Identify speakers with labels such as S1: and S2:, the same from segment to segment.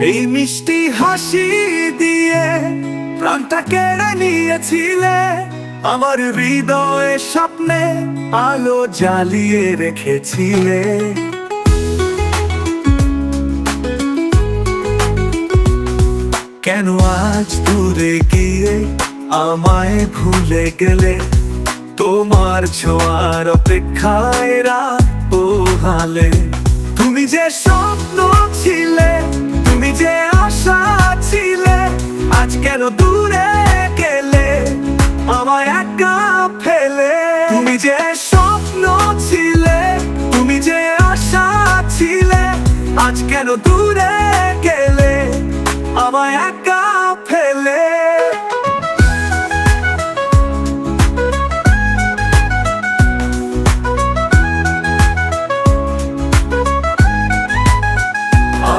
S1: এই মিষ্টি হাসি দিয়ে প্রাণটা কেড়ে নিয়েছিলে। আমার হৃদয়ে স্বপ্নে আলো জ্বালিয়ে রেখেছিলে। কেন আজ দূরে গিয়ে আমায় ভুলে গেলে? তোমার ছোঁয়ার অপেক্ষায় রাত পোহালে। তুমি যে স্বপ্ন ছিলে আমায় একা ফেলে। তুমি যে স্বপ্ন ছিলে, তুমি যে আশা ছিলে, আজ কেন দূরে গেলে? আমায় একা ফেলে।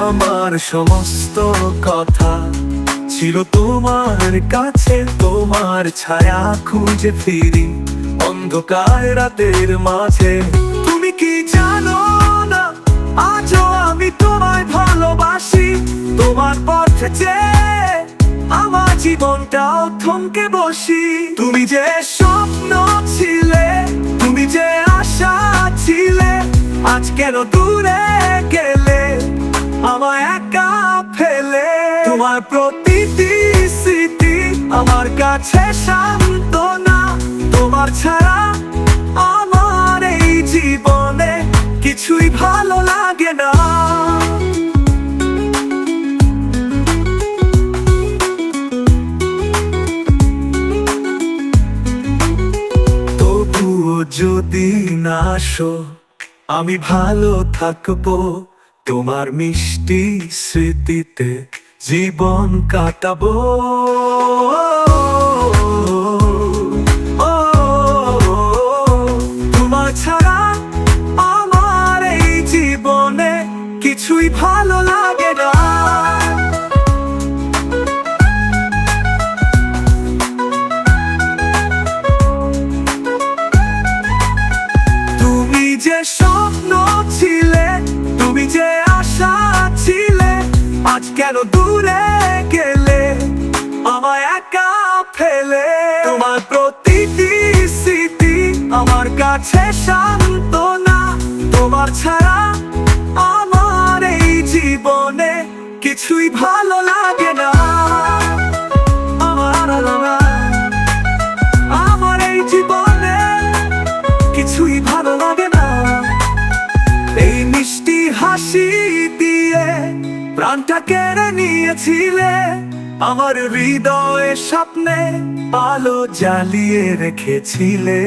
S1: আমার সমস্ত কথা ছিল তোমার কাছে, তোমার ছায়া খুঁজে ফিরি অন্ধকার রাতের মাঝে। তুমি কি জানো না? আজও আমি তোমায় ভালোবাসি। তোমার পথে যে আমার জীবনটাও থমকে বসি। তুমি যে স্বপ্ন ছিলে, তুমি যে আশা ছিলে, আজ কেন দূরে আমায় একা ফেলে। তোমার প্রতিটি স্মৃতি আমার কাছে শান্ত না তোমার ছাড়া আমার এই জীবনে কিছুই ভালো লাগে না। যদি না আসো, আমি ভালো থাকব। তোমার মিষ্টি স্মৃতিতে জীবন কাটাবো। কেন দূরে গেলে? আমায় একা ফেলে। তোমার প্রতিটি স্মৃতি আমার কাছে শান্ত না তোমার ছাড়া আমার এই জীবনে কিছুই ভালো লাগে না। আমার আমার প্রাণটা কেড়ে নিয়েছিলে আমার হৃদয়ে স্বপ্নে আলো জ্বালিয়ে রেখেছিলে।